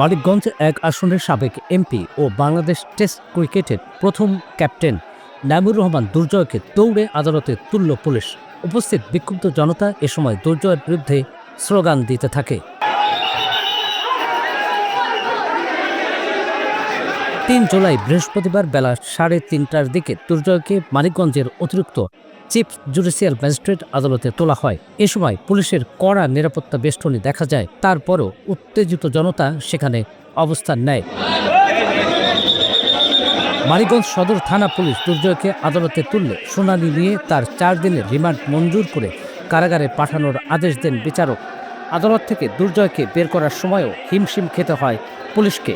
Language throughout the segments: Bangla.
মানিকগঞ্জ এক আসনের সাবেক এমপি ও বাংলাদেশ টেস্ট ক্রিকেটের প্রথম ক্যাপ্টেন নাইমুর রহমান দুর্জয়কে দৌড়ে আদালতে তুলল পুলিশ। উপস্থিত বিক্ষুব্ধ জনতা এ সময় দুর্জয়ের বিরুদ্ধে স্লোগান দিতে থাকে। তিন জুলাই বৃহস্পতিবার বেলা সাড়ে তিনটার দিকে দুর্জয়কে মানিকগঞ্জের অতিরিক্ত চিফ জুডিশিয়াল ম্যাজিস্ট্রেট আদালতে তোলা হয়। এ সময় পুলিশের কড়া নিরাপত্তা বেষ্টনী দেখা যায়, তারপরও উত্তেজিত জনতা সেখানে অবস্থান নেয়। মানিকগঞ্জ সদর থানা পুলিশ দুর্জয়কে আদালতে তুললে শুনানি নিয়ে তার চার দিনের রিমান্ড মঞ্জুর করে কারাগারে পাঠানোর আদেশ দেন বিচারক। আদালত থেকে দুর্জয়কে বের করার সময়ও হিমশিম খেতে হয় পুলিশকে।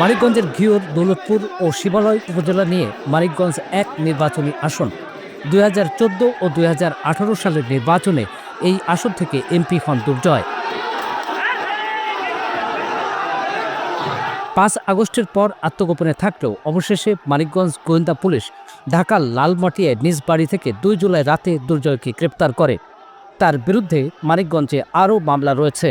মানিকগঞ্জের ঘিওর দৌলতপুর ও শিবালয় উপজেলা নিয়ে মানিকগঞ্জ এক নির্বাচনী আসন। দুই হাজার চোদ্দ ও দুই হাজার আঠারো সালের নির্বাচনে এই আসন থেকে এমপি হন দুর্জয়। পাঁচ আগস্টের পর আত্মগোপনে থাকলেও অবশেষে মানিকগঞ্জ গোয়েন্দা পুলিশ ঢাকার লালমাটিয়ায় নিজ বাড়ি থেকে দুই জুলাই রাতে দুর্জয়কে গ্রেপ্তার করে। তার বিরুদ্ধে মানিকগঞ্জে আরও মামলা রয়েছে।